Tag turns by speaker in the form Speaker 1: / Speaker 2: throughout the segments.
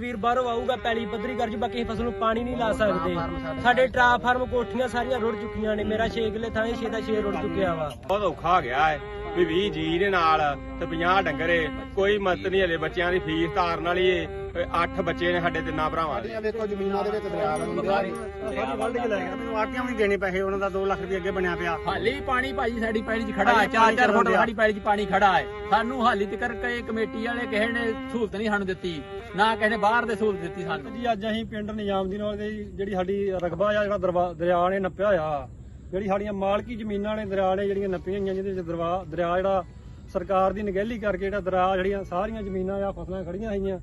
Speaker 1: ਵੀਰ ਬਾਹਰੋਂ ਆਊਗਾ ਪੈਲੀ ਪੱਧਰੀ ਕਰ ਜੂ ਬਾਕੀ ਅਸੀਂ ਫਸਲ ਨੂੰ ਪਾਣੀ ਨਹੀਂ ਲਾ ਸਕਦੇ। ਸਾਡੇ ਟਰਾ ਫਾਰਮ ਕੋਠੀਆਂ ਸਾਰੀਆਂ ਰੁੜ ਚੁੱਕੀਆਂ ਨੇ, ਮੇਰਾ 6 ਕਿੱਲੇ ਥਾਂ 6 ਦਾ 6 ਰੁੜ ਚੁੱਕਿਆ ਵਾ।
Speaker 2: ਬਹੁਤ ਔਖਾ ਗਿਆ ਹੈ। ਵੀ 20 ਜੀ ਦੇ ਨਾਲ ਤੇ 50 ਡੰਗਰੇ। ਕੋਈ ਮਦਦ ਨਹੀਂ ਹਲੇ ਬੱਚਿਆਂ ਦੀ ਫੀਸ ਤਾਰਨ ਵਾਲੀ ਏ। 8 ਬੱਚੇ ਨੇ ਸਾਡੇ ਤਿੰਨਾਂ ਭਰਾਵਾਂ ਦੇ।
Speaker 3: ਵੇਖੋ ਜ਼ਮੀਨਾਂ ਦੇ ਵਿੱਚ ਦਰਿਆ
Speaker 4: ਵੱਢ ਕੇ ਲੈ ਗਿਆ। ਮੈਨੂੰ ਆਟੀਆਂ ਵੀ ਨਹੀਂ ਦੇਣੇ ਪੈਸੇ ਉਹਨਾਂ ਦਾ 2 ਲੱਖ ਰੁਪਏ ਅੱਗੇ ਬਣਿਆ ਪਿਆ।
Speaker 5: ਹਾਲੀ ਪਾਣੀ ਭਾਜੀ ਸਾਡੀ ਪੈਲੀ 'ਚ ਖੜਾ ਹੈ। 4-4 ਫੁੱਟ ਸਾਡੀ ਪੈਲੀ 'ਚ ਪਾਣੀ ਖੜਾ ਹੈ। ਸਾਨੂੰ ਹਾਲੀ ਤੱਕ ਕਈ ਕਮੇਟੀ ਵਾਲੇ ਕਿਸੇ ਨੇ ਸਹੂਲਤ ਨਹੀਂ ਸਾਨੂੰ ਦਿੱਤੀ। ਨਾ ਕਿਸੇ ਨੇ ਬਾਹਰ ਦੇ ਸਹੂਲਤ ਦਿੱਤੀ ਸਾਨੂੰ।
Speaker 4: ਜੀ ਅੱਜ ਅਸੀਂ ਪਿੰਡ ਵਾਲੇ ਦੀ ਜਿਹੜੀ ਸਾਡੀ ਰਕਬਾ ਆ ਜਿਹੜਾ ਦਰਿਆ ਨੇ ਨੱਪਿਆ ਹੋਇਆ ਜਿਹੜੀ ਸਾਡੀਆਂ ਮਾਲਕੀ ਜ਼ਮੀਨਾਂ ਨੇ ਦਰਿਆ ਨੇ ਜਿਹੜੀਆਂ ਨੱਪੀਆਂ ਹੋਈਆਂ ਜਿਹਦੇ ਵਿੱਚ ਦਰਵਾ ਦਰਿਆ ਜਿਹੜਾ ਸਰਕਾਰ ਦੀ ਨਿਗਹਿਲੀ ਕਰਕੇ ਜਿਹੜਾ ਦਰਿਆ ਜਿਹੜੀਆਂ ਸਾਰੀਆਂ ਜ਼ਮੀਨਾਂ ਆ ਫਸਲਾਂ ਖੜੀਆਂ ਹੋਈਆਂ।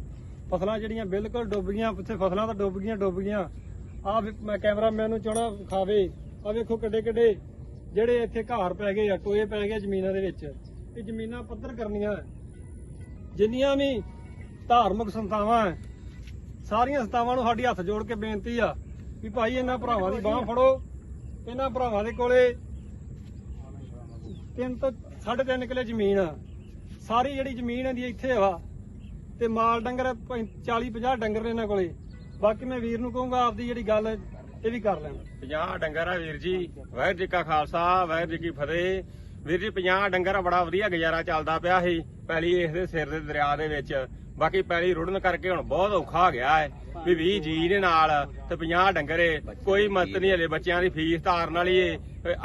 Speaker 4: ਫਸਲਾਂ ਜਿਹੜੀਆਂ ਬਿਲਕੁਲ ਡੁੱਬ ਗਈਆਂ ਉੱਥੇ ਫਸਲਾਂ ਤਾਂ ਡੁੱਬ ਗਈਆਂ ਡੁੱਬ ਗਈਆਂ। ਆ ਮੈਂ ਕੈਮਰਾਮੈਨ ਨੂੰ ਚਾਹਣਾ ਖਾਵੇ ਆ ਵੇਖੋ ਕਿੱਡੇ ਕਿੱਡੇ ਜਿਹੜੇ ਇੱਥੇ ਘਾਰ ਪੈ ਗਏ ਆ ਟੋਏ ਪੈ ਗਏ ਜ਼ਮੀਨਾਂ ਦੇ ਵਿੱਚ। ਇਹ ਜ਼ਮੀਨਾਂ ਪੱਧਰ ਕਰਨੀਆਂ। ਜਿੰਨੀਆਂ ਵੀ ਧਾਰਮਿਕ ਸੰਸਥਾਵਾਂ ਹੈ, ਸਾਰੀਆਂ ਸੰਸਥਾਵਾਂ ਨੂੰ ਸਾਡੀ ਹੱਥ ਜੋੜ ਕੇ ਬੇਨਤੀ ਆ ਵੀ ਭਾਈ ਇਹਨਾਂ ਭਰਾਵਾਂ ਦੀ ਬਾਹ ਫੜੋ। ਇਹਨਾਂ ਭਰਾਵਾਂ ਦੇ ਕੋਲੇ ਤਿੰਨ ਤੋਂ ਸਾਢੇ ਤਿੰਨ ਕਿੱਲੇ ਜ਼ਮੀਨ ਆ। ਸਾਰੀ ਜਿਹੜੀ ਜ਼ਮੀਨ ਇਹਦੀ ਇੱਥੇ ਵਾ ਤੇ ਮਾਲ ਡੰਗਰ 40 50 ਡੰਗਰ ਨੇ ਇਹਨਾਂ ਕੋਲੇ। ਬਾਕੀ ਮੈਂ ਵੀਰ ਨੂੰ ਕਹੂੰਗਾ ਆਪਦੀ ਜਿਹੜੀ ਗੱਲ ਇਹ ਵੀ ਕਰ ਲੈਣ।
Speaker 2: 50 ਡੰਗਰ ਆ ਵੀਰ ਜੀ। ਵਾਹਿਗੁਰੂ ਜੀ ਕਾ ਖਾਲਸਾ, ਵਾਹਿਗੁਰੂ ਜੀ ਕੀ ਫਤਿਹ। ਵੀਰ ਜੀ 50 ਡੰਗਰ ਬੜਾ ਵਧੀਆ ਗੁਜ਼ਾਰਾ ਚੱਲਦਾ ਪਿਆ ਸੀ। ਪਹਿਲੀ ਇਸ ਦੇ ਸਿਰ ਦੇ ਦਰਿਆ ਦੇ ਵਿੱਚ। ਬਾਕੀ ਪੈਲੀ ਰੁੜਨ ਕਰਕੇ ਹੁਣ ਬਹੁਤ ਔਖਾ ਹੋ ਗਿਆ ਹੈ ਵੀ 20 ਜੀ ਦੇ ਨਾਲ ਤੇ 50 ਡੰਗਰੇ, ਕੋਈ ਮਦਦ ਨਹੀਂ ਹਲੇ ਬੱਚਿਆਂ ਦੀ ਫੀਸ ਧਾਰਨ ਵਾਲੀ ਏ।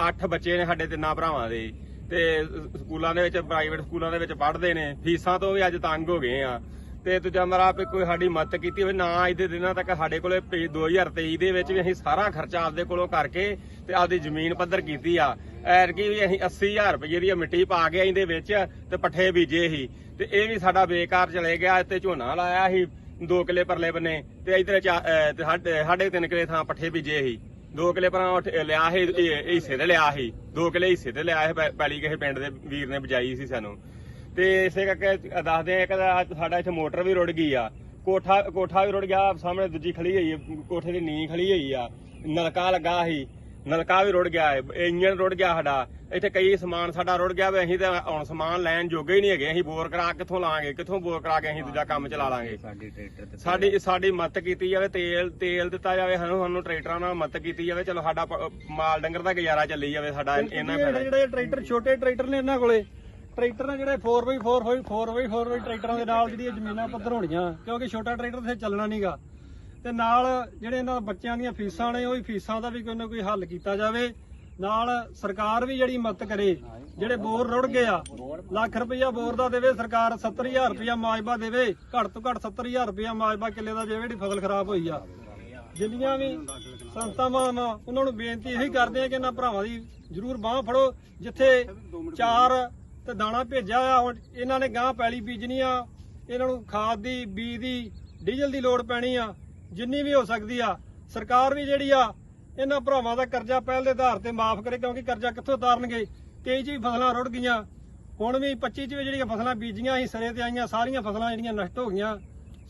Speaker 2: 8 ਬੱਚੇ ਨੇ ਸਾਡੇ ਤਿੰਨਾਂ ਭਰਾਵਾਂ ਦੇ। ਤੇ ਸਕੂਲਾਂ ਦੇ ਵਿੱਚ, ਪ੍ਰਾਈਵੇਟ ਸਕੂਲਾਂ ਦੇ ਵਿੱਚ ਪੜ੍ਹਦੇ ਨੇ। ਫੀਸਾਂ ਤੋਂ ਵੀ ਅੱਜ ਤੰਗ ਹੋ ਗਏ ਆ। ਤੇ ਦੂਜਾ ਮਰਾ ਵੀ ਕੋਈ ਸਾਡੀ ਮਦਦ ਕੀਤੀ ਹੋਵੇ, ਨਾ ਅੱਜ ਦੇ ਦਿਨਾਂ ਤੱਕ ਸਾਡੇ ਕੋਲੇ ਪੇ- 2023 ਦੇ ਵਿੱਚ ਵੀ ਅਸੀਂ ਸਾਰਾ ਖਰਚਾ ਆਪਦੇ ਕੋਲੋਂ ਕਰਕੇ ਤੇ ਆਪਦੀ ਜ਼ਮੀਨ ਪੱਧਰ ਕੀਤੀ ਆ। ਐਰਕੀ ਵੀ ਅਸੀਂ 80000 ਰੁਪਏ ਦੀ ਮਿੱਟੀ ਪਾ ਕੇ ਇਹਦੇ ਵਿੱਚ ਤੇ ਪੱਠੇ ਬੀਜੇ ਸੀ। ਤੇ ਇਹ ਵੀ ਸਾਡਾ ਬੇਕਾਰ ਚਲੇ ਗਿਆ ਤੇ ਝੋਨਾ ਲਾਇਆ ਸੀ 2 ਕਿਲੇ ਪਰਲੇ ਬੰਨੇ, ਤੇ ਇਧਰ ਸਾਡੇ ਸਾਢੇ ਤਿੰਨ ਕਿੱਲੇ ਥਾਂ ਪੱਠੇ ਬੀਜੇ ਸੀ। 2 ਕਿਲੇ ਪਰਾਂ ਉੱਠ- ਲਿਆ ਸੀ ਹਿੱਸੇ ਤੇ ਲਿਆ ਸੀ। 2 ਕਿਲੇ ਹਿੱਸੇ ਤੇ ਲਿਆ ਸੀ ਪੈਲੀ ਕਿਸੇ ਪਿੰਡ ਦੇ ਵੀਰ ਨੇ ਬਜਾਈ ਸੀ ਸਾਨੂੰ। ਤੇ ਇਸੇ ਕਰਕੇ ਦੱਸਦੇ ਆ ਇੱਕ ਸਾਡਾ ਇੱਥੇ ਮੋਟਰ ਵੀ ਰੁੜ ਗਈ ਆ। ਕੋਠਾ ਕੋਠਾ ਵੀ ਰੁੜ ਗਿਆ, ਸਾਹਮਣੇ ਦੂਜੀ ਖਲੀ ਹੋਈ ਕੋਠੇ ਦੀ ਨੀਂਹ ਖਲੀ ਹੋਈ ਆ। ਨਲਕਾ ਲੱਗਾ ਸੀ। ਨਲਕਾ ਵੀ ਰੁੜ ਗਿਆ ਹੈ ਇੰਜਨ ਰੁੜ ਗਿਆ ਸਾਡਾ ਇੱਥੇ ਕਈ ਸਮਾਨ ਸਾਡਾ ਰੁੜ ਗਿਆ ਵੀ ਅਸੀਂ ਤਾਂ ਹੁਣ ਸਮਾਨ ਲੈਣ ਜੋਗੇ ਹੀ ਨਹੀਂ ਹੈਗੇ ਅਸੀਂ ਬੋਰ ਕਰਾ ਕੇ ਕਿੱਥੋਂ ਲਾਵਾਂਗੇ ਕਿੱਥੋਂ ਬੋਰ ਕਰਾ ਕੇ ਅਸੀਂ ਦੂਜਾ ਕੰਮ ਚਲਾ ਲਾਂਗੇ। ਸਾਡੀ ਸਾਡੀ ਮਦਦ ਕੀਤੀ ਜਾਵੇ ਤੇਲ ਤੇਲ ਦਿੱਤਾ ਜਾਵੇ ਸਾਨੂੰ ਸਾਨੂੰ ਟਰੈਕਟਰਾਂ ਨਾਲ ਮਦਦ ਕੀਤੀ ਜਾਵੇ ਚਲੋ ਸਾਡਾ ਪ- ਮਾਲ ਡੰਗਰ ਦਾ ਗੁਜ਼ਾਰਾ ਚੱਲੀ ਜਾਵੇ ਸਾਡਾ ਇਹਨਾਂ
Speaker 4: ਜਿਹੜੇ
Speaker 2: ਫਾਇਦਾ।
Speaker 4: ਜਿਹੜੇ ਟਰੈਕਟਰ ਛੋਟੇ ਟਰੈਕਟਰ ਨੇ ਇਹਨਾਂ ਕੋਲੇ ਟਰੈਕਟਰ ਨੇ ਜਿਹੜੇ 4x4 ਹੋਈ 4x4 ਹੋਈ ਟਰੈਕਟਰਾਂ ਦੇ ਨਾਲ ਜਿਹੜੀਆਂ ਜ਼ਮੀਨਾਂ ਪੱਧਰ ਹੋਣੀਆਂ ਕਿਉਂਕਿ ਛੋਟਾ ਟਰੈਕਟਰ ਤੇ ਚੱਲਣਾ ਨਹੀਂਗਾ ਤੇ ਨਾਲ ਜਿਹੜੇ ਇਹਨਾਂ ਬੱਚਿਆਂ ਦੀਆਂ ਫੀਸਾਂ ਨੇ, ਉਹ ਫੀਸਾਂ ਦਾ ਵੀ ਕੋਈ ਨਾ ਕੋਈ ਹੱਲ ਕੀਤਾ ਜਾਵੇ। ਨਾਲ ਸਰਕਾਰ ਵੀ ਜਿਹੜੀ ਮਦਦ ਕਰੇ, ਜਿਹੜੇ ਬੋਰ ਰੁੜ ਗਏ ਆ, ਲੱਖ ਰੁਪਈਆ ਬੋਰ ਦਾ ਦੇਵੇ, ਸਰਕਾਰ 70000 ਰੁਪਈਆ ਮਾਜਬਾ ਦੇਵੇ, ਘੱਟ ਤੋਂ ਘੱਟ 70000 ਰੁਪਈਆ ਮਾਜਬਾ ਕਿੱਲੇ ਦਾ ਦੇਵੇ, ਜਿਹੜੀ ਫਸਲ ਖਰਾਬ ਹੋਈ ਆ। ਜਿੰਨੀਆਂ ਵੀ ਸੰਸਥਾਵਾਂ ਵਾ ਉਹਨਾਂ ਨੂੰ ਬੇਨਤੀ ਇਹੀ ਕਰਦੇ ਆ ਕਿ ਇਹਨਾਂ ਭਰਾਵਾਂ ਦੀ ਜ਼ਰੂਰ ਬਾਹ ਫੜੋ, ਜਿੱਥੇ ਚਾਰ ਤੇ ਦਾਣਾ ਭੇਜਿਆ ਆ, ਹੁਣ ਇਹਨਾਂ ਨੇ ਗਾਂ ਪੈਲੀ ਬੀਜਣੀ ਆ, ਇਹਨਾਂ ਨੂੰ ਖਾਦ ਦੀ, ਬੀਜ ਦੀ, ਡੀਜ਼ਲ ਦੀ ਲੋੜ ਪੈਣੀ ਆ। ਜਿੰਨੀ ਵੀ ਹੋ ਸਕਦੀ ਆ ਸਰਕਾਰ ਵੀ ਜਿਹੜੀ ਆ ਇਹਨਾਂ ਭਰਾਵਾਂ ਦਾ ਕਰਜ਼ਾ ਪਹਿਲ ਦੇ ਆਧਾਰ ਤੇ ਮਾਫ ਕਰੇ ਕਿਉਂਕਿ ਕਰਜ਼ਾ ਕਿੱਥੋਂ ਉਤਾਰਨਗੇ? 23 ਚ ਵੀ ਫਸਲਾਂ ਰੁੜ ਗਈਆਂ ਹੁਣ ਵੀ 25 ਚ ਵੀ ਜਿਹੜੀਆਂ ਫਸਲਾਂ ਬੀਜੀਆਂ ਸੀ ਸਿਰੇ ਤੇ ਆਈਆਂ ਸਾਰੀਆਂ ਫਸਲਾਂ ਜਿਹੜੀਆਂ ਨਸ਼ਟ ਹੋ ਗਈਆਂ।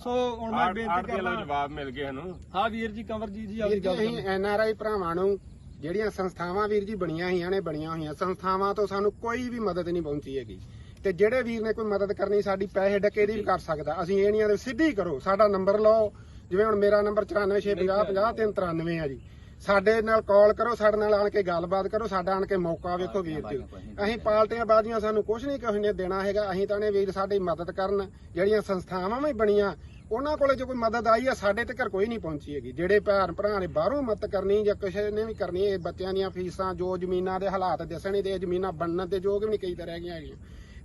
Speaker 4: ਸੋ ਹੁਣ ਮੈਂ ਬੇਨਤੀ ਕਰਦਾ
Speaker 2: ਜਵਾਬ ਮਿਲ ਗਿਆ ਸਾਨੂੰ
Speaker 4: ਹਾਂ ਵੀਰ ਜੀ ਕੰਵਰਜੀਤ ਜੀ ਆਪਣੀ
Speaker 3: ਵੀਰ ਜੀ
Speaker 4: ਗੱਲ
Speaker 3: ਅਸੀਂ ਐਨ ਆਰ ਆਈ ਭਰਾਵਾਂ ਨੂੰ ਜਿਹੜੀਆਂ ਸੰਸਥਾਵਾਂ ਵੀਰ ਜੀ ਬਣੀਆਂ ਹੋਈਆਂ ਨੇ ਬਣੀਆਂ ਹੋਈਆਂ ਸੰਸਥਾਵਾਂ ਤੋਂ ਸਾਨੂੰ ਕੋਈ ਵੀ ਮਦਦ ਨਹੀਂ ਪਹੁੰਚੀ ਹੈਗੀ। ਤੇ ਜਿਹੜੇ ਵੀਰ ਨੇ ਕੋਈ ਮਦਦ ਕਰਨੀ ਸਾਡੀ ਪੈਸੇ ਡਕੇ ਦੀ ਵੀ ਕਰ ਸਕਦਾ। ਅਸੀਂ ਇਹ ਨਹੀਂ ਆਦੇ ਸਿੱਧੀ ਕਰੋ ਸਾਡਾ ਨੰਬਰ ਲਓ ਜਿਵੇਂ ਹੁਣ ਮੇਰਾ ਨੰਬਰ 9465050393 ਆ ਜੀ। ਸਾਡੇ ਨਾਲ ਕਾਲ ਕਰੋ, ਸਾਡੇ ਨਾਲ ਆਣ ਕੇ ਗੱਲਬਾਤ ਕਰੋ, ਸਾਡਾ ਆਣ ਕੇ ਮੌਕਾ ਵੇਖੋ ਵੀਰ ਜੀ। ਅਸੀਂ ਪਾਲਟੀਆਂ ਬਾਜ਼ੀਆਂ ਸਾਨੂੰ ਕੁਝ ਨਹੀਂ ਕਿਸੇ ਨੇ ਦੇਣਾ ਹੈਗਾ। ਅਸੀਂ ਤਾਂ ਨੇ ਵੀਰ ਸਾਡੀ ਮਦਦ ਕਰਨ, ਜਿਹੜੀਆਂ ਸੰਸਥਾਵਾਂ ਵੀ ਬਣੀਆਂ, ਉਹਨਾਂ ਕੋਲੇ ਜੋ ਕੋਈ ਮਦਦ ਆਈ ਆ, ਸਾਡੇ ਤੇ ਘਰ ਕੋਈ ਨਹੀਂ ਪਹੁੰਚੀ ਹੈਗੀ। ਜਿਹੜੇ ਭੈਣ ਭਰਾ ਨੇ ਬਾਹਰੋਂ ਮਦਦ ਕਰਨੀ ਜਾਂ ਕਿਸੇ ਨੇ ਵੀ ਕਰਨੀ, ਇਹ ਬੱਚਿਆਂ ਦੀਆਂ ਫੀਸਾਂ, ਜੋ ਜ਼ਮੀਨਾਂ ਦੇ ਹਾਲਾਤ ਦੱਸਣੇ ਤੇ ਇਹ ਜ਼ਮੀਨਾਂ ਬਣਨ ਤੇ ਜੋ ਵੀ ਨਹੀਂ ਕਈ ਤਰ੍ਹਾਂ ਰਹਿ ਹੈਗੀਆਂ।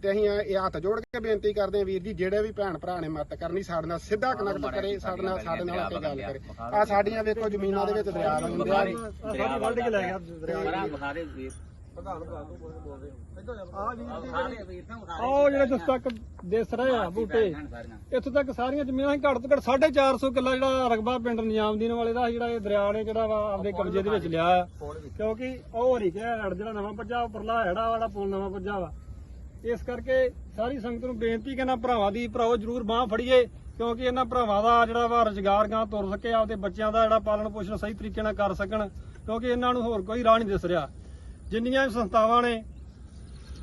Speaker 3: ਤੇ ਅਸੀਂ ਇਹ ਹੱਥ ਜੋੜ ਕੇ ਬੇਨਤੀ ਕਰਦੇ ਹਾਂ ਵੀਰ ਜੀ ਜਿਹੜੇ ਵੀ ਭੈਣ ਭਰਾ ਨੇ ਮਦਦ ਕਰਨੀ ਸਾਡੇ ਨਾਲ ਸਿੱਧਾ ਕਨੈਕਟ ਕਰੇ ਸਾਡੇ ਨਾਲ ਸਾਡੇ ਨਾਲ ਆ ਕੇ ਗੱਲ ਕਰੇ। ਆ ਸਾਡੀਆਂ ਵੇਖੋ ਜ਼ਮੀਨਾਂ ਦੇ ਵਿੱਚ ਦਰਿਆ ਬੰਦਿਆ ਜੀ
Speaker 4: ਸਾਡੀ ਵੱਢ ਕੇ ਲੈ ਗਿਆ ਦਰਿਆ ਆਹ ਜਿਹੜੇ ਜਿਸ ਤੱਕ ਦਿਸ ਰਹੇ ਆ ਬੂਟੇ ਇੱਥੋਂ ਤੱਕ ਸਾਰੀਆਂ ਜ਼ਮੀਨਾਂ ਹੀ ਘੱਟ ਤੋਂ ਘੱਟ 450 ਕਿੱਲਾ ਜਿਹੜਾ ਰਕਬਾ ਪਿੰਡ ਨਿਯਾਮਦੀਨ ਵਾਲੇ ਦਾ ਜਿਹੜਾ ਇਹ ਦਰਿਆ ਨੇ ਜਿਹੜਾ ਵਾ ਆਪਦੇ ਕਬਜ਼ੇ ਦੇ ਵਿੱਚ ਲਿਆ। ਆ। ਕਿਉਂਕਿ ਉਹ ਹਰੀ ਕਿਹਾ ਹੜ ਜਿਹੜਾ ਨਵਾਂ ਪੱਜਾ ਉੱਪਰਲਾ ਹੈੜਾ ਵਾਲਾ ਪੁਲ ਨਵਾਂ ਪੱਜਾ ਵਾ। ਇਸ ਕਰਕੇ ਸਾਰੀ ਸੰਗਤ ਨੂੰ ਬੇਨਤੀ ਕਿ ਇਹਨਾਂ ਭਰਾਵਾਂ ਦੀ ਭਰਾਓ ਜਰੂਰ ਬਾਹ ਫੜੀਏ, ਕਿਉਂਕਿ ਇਹਨਾਂ ਭਰਾਵਾਂ ਦਾ ਜਿਹੜਾ ਵਾ ਰੁਜ਼ਗਾਰ ਗਾਂ ਤੁਰ ਸਕੇ, ਆਪਦੇ ਬੱਚਿਆਂ ਦਾ ਜਿਹੜਾ ਪਾਲਣ ਪੋਸ਼ਣ ਸਹੀ ਤਰੀਕੇ ਨਾਲ ਕਰ ਸਕਣ, ਕਿਉਂਕਿ ਇਹਨਾਂ ਨੂੰ ਹੋਰ ਕੋਈ ਰਾਹ ਨਹੀਂ ਦਿਸ ਰਿਹਾ। ਜਿੰਨੀਆਂ ਵੀ ਸੰਸਥਾਵਾਂ ਨੇ,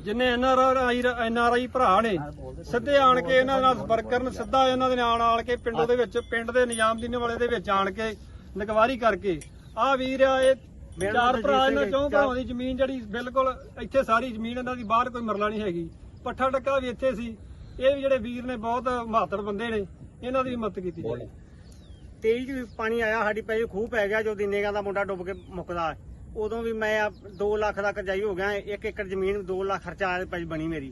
Speaker 4: ਜਿੰਨੇ ਐਨਆਰਆਈ ਐਨਆਰਆਈ ਭਰਾ ਨੇ, ਸਿੱਧੇ ਆਣ ਕੇ ਇਹਨਾਂ ਨਾਲ ਸੰਪਰਕ ਕਰਨ, ਸਿੱਧਾ ਇਹਨਾਂ ਦੇ ਨਾਲ ਆਣ ਕੇ ਪਿੰਡੋਂ ਦੇ ਵਿੱਚ, ਪਿੰਡ ਦੇ ਨਿਜ਼ਾਮਦੀਨ ਵਾਲੇ ਦੇ ਵਿੱਚ ਆਣ ਕੇ ਨਿਗਵਾਰੀ ਕਰਕੇ ਆ ਵੀਰ ਆ, ਇਹ ਚਾਰ ਭਰਾ ਇਹਨਾਂ ਚੋਂ ਭਰਾਵਾਂ ਦੀ ਜ਼ਮੀਨ ਜਿਹੜੀ ਬਿਲਕੁਲ ਇੱਥੇ ਸਾਰੀ ਜ਼ਮੀਨ ਇਹਨਾਂ ਦੀ ਬਾਹਰ ਕੋਈ ਮਰਲਾ ਨਹੀਂ ਹੈਗੀ। ਪੱਠਾ ਟੱਕਾ ਵੀ ਇੱਥੇ ਸੀ। ਇਹ ਵੀ ਜਿਹੜੇ ਵੀਰ ਨੇ ਬਹੁਤ ਮਹੱਤਵ ਬੰਦੇ ਨੇ ਇਹਨਾਂ ਦੀ ਵੀ ਮਦਦ ਕੀਤੀ
Speaker 6: ਤੇਜ਼ ਵੀ ਪਾਣੀ ਆਇਆ ਸਾਡੀ ਪੈ ਖੂਹ ਪੈ ਗਿਆ ਜੋ ਦਿਨੇਗਾ ਦਾ ਮੁੰਡਾ ਡੁੱਬ ਕੇ ਮੁੱਕਦਾ। ਉਦੋਂ ਵੀ ਮੈਂ 2 ਲੱਖ ਦਾ ਕਰਜ਼ਾਈ ਹੋ ਗਿਆ ਇੱਕ ਏਕੜ ਜ਼ਮੀਨ 2 ਲੱਖ ਖਰਚਾ ਪੈ ਬਣੀ ਮੇਰੀ।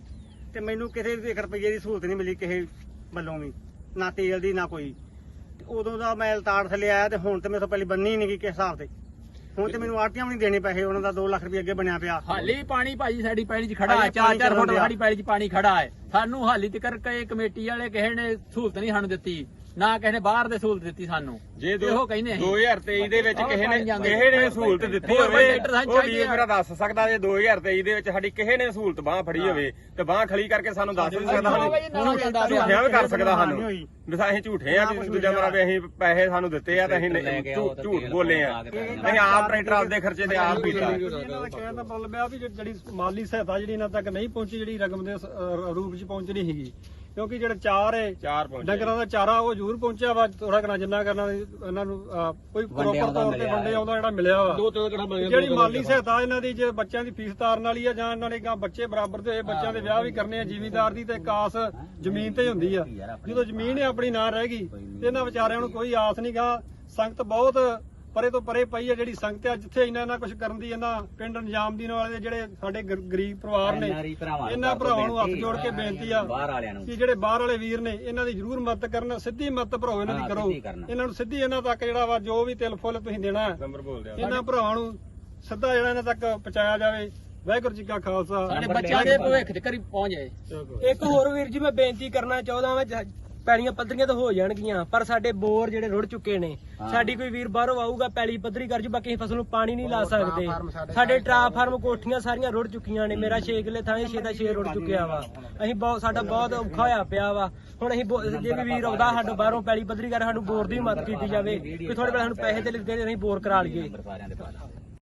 Speaker 6: ਤੇ ਮੈਨੂੰ ਕਿਸੇ ਵੀ 1 ਰੁਪਏ ਦੀ ਸਹੂਲਤ ਨਹੀਂ ਮਿਲੀ ਕਿਸੇ ਵੱਲੋਂ ਵੀ ਨਾ ਤੇਲ ਦੀ ਨਾ ਕੋਈ। ਉਦੋਂ ਦਾ ਮੈਂ ਲਤਾੜ ਥੱਲੇ ਆਇਆ ਤੇ ਹੁਣ ਤੇ ਮੇਰੇ ਤੋਂ ਪਹਿਲੇ ਬੰਨੀ ਨਹੀਂ ਗਈ ਕਿਸ ਹਿਸਾਬ ਤੇ। ਹੁਣ ਤੇ ਮੈਨੂੰ ਆੜਤੀਆਂ ਵੀ ਨਹੀਂ ਦੇਣੇ ਪੈਸੇ ਉਹਨਾਂ ਦਾ 2 ਲੱਖ ਰੁਪਏ ਅੱਗੇ ਬਣਿਆ ਪਿਆ।
Speaker 5: ਹਾਲੀ ਵੀ ਪਾਣੀ ਭਾਜੀ ਸਾਡੀ ਪੈਲੀ 'ਚ ਖੜਾ ਹੈ
Speaker 6: ਹਾਲੀ ਪਾਣੀ
Speaker 5: 4-4 ਫੁੱਟ ਸਾਡੀ ਪੈਲੀ 'ਚ ਪਾਣੀ ਖੜਾ ਹੈ। ਸਾਨੂੰ ਹਾਲੀ ਤੱਕ ਕਈ ਕਮੇਟੀ ਵਾਲੇ ਕਿਸੇ ਨੇ ਸਹੂਲਤ ਨਹੀਂ ਸਾਨੂੰ ਦਿੱਤੀ ਨਾ ਕਿਸੇ ਨੇ ਬਾਹਰ ਦੇ ਸਹੂਲਤ ਦਿੱਤੀ ਸਾਨੂੰ।
Speaker 2: ਜੇ ਦੋ-
Speaker 5: ਇਹੋ ਕਹਿੰਦੇ ਅਸੀਂ।
Speaker 2: 2023 ਦੇ ਵਿੱਚ ਕਿਸੇ ਨੇ। ਕਿਸੇ ਨੇ ਸਹੂਲਤ ਦਿੱਤੀ ਹੋਵੇ ਉਹ
Speaker 5: ਆ।
Speaker 2: ਮੇਰਾ ਦੱਸ ਸਕਦਾ ਜੇ 2023 ਦੇ ਵਿੱਚ ਸਾਡੀ ਕਿਸੇ ਨੇ ਸਹੂਲਤ ਬਾਹ ਫੜੀ ਹੋਵੇ ਤੇ ਬਾਹ ਖਲੀ ਕਰਕੇ ਸਾਨੂੰ ਦੱਸ ਨਹੀਂ ਸਕਦਾ। ਝੂਠਿਆਂ ਵੀ ਕਰ ਸਕਦਾ ਸਾਨੂੰ। ਵੀ ਅਸੀਂ ਝੂਠੇ ਆ ਵੀ ਦੂਜਾ ਮਰਾ ਵੀ ਅਸੀਂ ਪੈਸੇ ਸਾਨੂੰ ਦਿੱਤੇ ਆ ਤੇ ਅਸੀਂ ਨਹੀਂ- ਝੂਠ ਬੋਲੇ ਆ। ਅਸੀਂ ਆਪ ਟਰੈਕਟਰ ਆਪਦੇ ਖਰਚੇ ਤੇ ਆਪ
Speaker 4: ਦਾ ਕਹਿਣ ਦਾ ਮਤਲਬ ਆ ਵੀ ਜਿਹੜੀ ਮਾਲੀ ਸਹਾਇਤਾ ਜਿਹੜੀ ਇਹਨਾਂ ਤੱਕ ਨਹੀਂ ਪਹੁੰਚੀ ਜਿਹੜੀ ਰਕਮ ਦੇ ਰੂਪ 'ਚ ਪਹੁੰਚਣੀ ਸੀਗੀ। ਕਿਉਂਕਿ ਜਿਹੜੇ ਚਾਰ ਏ
Speaker 2: ਚਾਰ ਪਹੁੰਚੇ
Speaker 4: ਡੰਗਰਾਂ ਦਾ ਚਾਰਾ ਉਹ ਜ਼ਰੂਰ ਪਹੁੰਚਿਆ ਵਾ ਥੋੜਾ ਕਰਨਾ ਜਿੰਨਾ ਕਰਨਾ ਇਹਨਾਂ ਨੂੰ ਅਹ, ਕੋਈ ਪ੍ਰੋਪਰ ਤੌਰ ਤੇ ਵੰਡੇ ਆਉਂਦਾ ਜਿਹੜਾ ਮਿਲਿਆ ਵਾ। ਜਿਹੜੀ ਮਾਲੀ ਸਹਾਇਤਾ ਇਹਨਾਂ ਦੀ ਜੇ ਬੱਚਿਆਂ ਦੀ ਫੀਸ ਤਾਰਨ ਵਾਲੀ ਆ ਜਾਂ ਇਹਨਾਂ ਨੇ ਗਾਂ ਬੱਚੇ ਬਰਾਬਰ ਦੇ ਹੋਏ ਬੱਚਿਆਂ ਦੇ ਵਿਆਹ ਵੀ ਕਰਨੇ ਆ ਜ਼ਿਮੀਂਦਾਰ ਦੀ ਤੇ ਕਾਸ ਜ਼ਮੀਨ ਤੇ ਹੀ ਹੁੰਦੀ ਆ। ਜਦੋਂ ਜ਼ਮੀਨ ਹੀ ਆਪਣੀ ਨਾ ਰਹਿ ਗਈ ਤੇ ਇਹਨਾਂ ਵਿਚਾਰਿਆਂ ਨੂੰ ਕੋਈ ਆਸ ਨਹੀਂ ਗਾ। ਸੰਗਤ ਬਹੁਤ ਪਰੇ ਤੋਂ ਪਰੇ ਪਈ ਆ ਜਿਹੜੀ ਸੰਗਤ ਆ ਜਿੱਥੇ ਇਹਨਾਂ ਇਹਨਾਂ ਕੁਝ ਕਰਨ ਦੀ ਇਹਨਾਂ ਪਿੰਡ ਨਿਜ਼ਾਮਦੀਨ ਵਾਲੇ ਦੇ ਜਿਹੜੇ ਸਾਡੇ ਗਰ- ਗਰੀਬ ਪਰਿਵਾਰ ਨੇ ਇਹਨਾਂ ਭਰਾਵਾਂ ਨੂੰ ਹੱਥ ਜੋੜ ਕੇ ਬੇਨਤੀ ਆ
Speaker 7: ਬਾਹਰ ਵਾਲਿਆਂ ਨੂੰ
Speaker 4: ਕਿ ਜਿਹੜੇ ਬਾਹਰ ਵਾਲੇ ਵੀਰ ਨੇ ਇਹਨਾਂ ਦੀ ਜ਼ਰੂਰ ਮਦਦ ਕਰਨ ਸਿੱਧੀ ਮਦਦ ਭਰਾਓ ਇਹਨਾਂ ਦੀ
Speaker 7: ਹਾਂ,
Speaker 4: ਕਰੋ।
Speaker 7: ਸਿੱਧੀ ਕਰਨਾ।
Speaker 4: ਇਹਨਾਂ ਨੂੰ ਸਿੱਧੀ ਇਹਨਾਂ ਤੱਕ ਜਿਹੜਾ ਵਾ ਜੋ ਵੀ ਤਿਲ ਫੁੱਲ ਤੁਸੀਂ ਦੇਣਾ ਹੈ,
Speaker 2: ਨੰਬਰ
Speaker 4: ਇਹਨਾਂ ਭਰਾਵਾਂ ਨੂੰ ਸਿੱਧਾ ਜਿਹੜਾ ਇਹਨਾਂ ਤੱਕ ਪਹੁੰਚਾਇਆ ਜਾਵੇ। ਵਾਹਿਗੁਰੂ ਜੀ ਕਾ ਖਾਲਸਾ।
Speaker 5: ਸਾਡੇ ਬੱਚਿਆਂ ਦੇ ਭਵਿੱਖ ਤੇ ਕਰੀ ਪਹੁੰਚ ਜਾਏ।
Speaker 1: ਇੱਕ ਹੋਰ ਵੀਰ ਜੀ ਮੈਂ ਬੇਨਤੀ ਕਰਨਾ ਚਾਹੁੰਦਾ ਜ- ਪੈਲੀਆਂ ਪੱਧਰੀਆਂ ਤਾਂ ਹੋ ਜਾਣਗੀਆਂ ਪਰ ਸਾਡੇ ਬੋਰ ਜਿਹੜੇ ਰੁੜ ਚੁੱਕੇ ਨੇ ਸਾਡੀ ਕੋਈ ਵੀਰ ਬਾਹਰੋਂ ਆਊਗਾ ਪੈਲੀ ਪੱਧਰੀ ਕਰ ਜੂ ਬਾਕੀ ਅਸੀਂ ਫਸਲ ਨੂੰ ਪਾਣੀ ਨਹੀਂ ਲਾ ਸਕਦੇ। ਸਾਡੇ ਟਰਾ ਫਾਰਮ ਕੋਠੀਆਂ ਸਾਰੀਆਂ ਰੁੜ ਚੁੱਕੀਆਂ ਨੇ ਮੇਰਾ 6 ਕਿੱਲੇ ਥਾਂ 6 ਦਾ 6 ਰੁੜ ਚੁੱਕਿਆ ਵਾ। ਅਸੀਂ ਬਹੁਤ ਸਾਡਾ ਬਹੁਤ ਔਖਾ ਹੋਇਆ ਪਿਆ ਵਾ। ਹੁਣ ਅਸੀਂ ਜੇ ਵੀ ਵੀਰ ਆਉਂਦਾ ਸਾਡੇ ਬਾਹਰੋਂ ਪੈਲੀ ਪੱਧਰੀ ਕਰ ਸਾਨੂੰ ਬੋਰ ਦੀ ਮਦਦ ਕੀਤੀ ਜਾਵੇ। ਕੋਈ ਥੋੜੇ ਵੇਲੇ ਸਾਨੂੰ ਪੈਸੇ ਤੇ ਲਿਖਦੇ ਅਸੀਂ ਬੋਰ ਕਰਾ ਲਈਏ।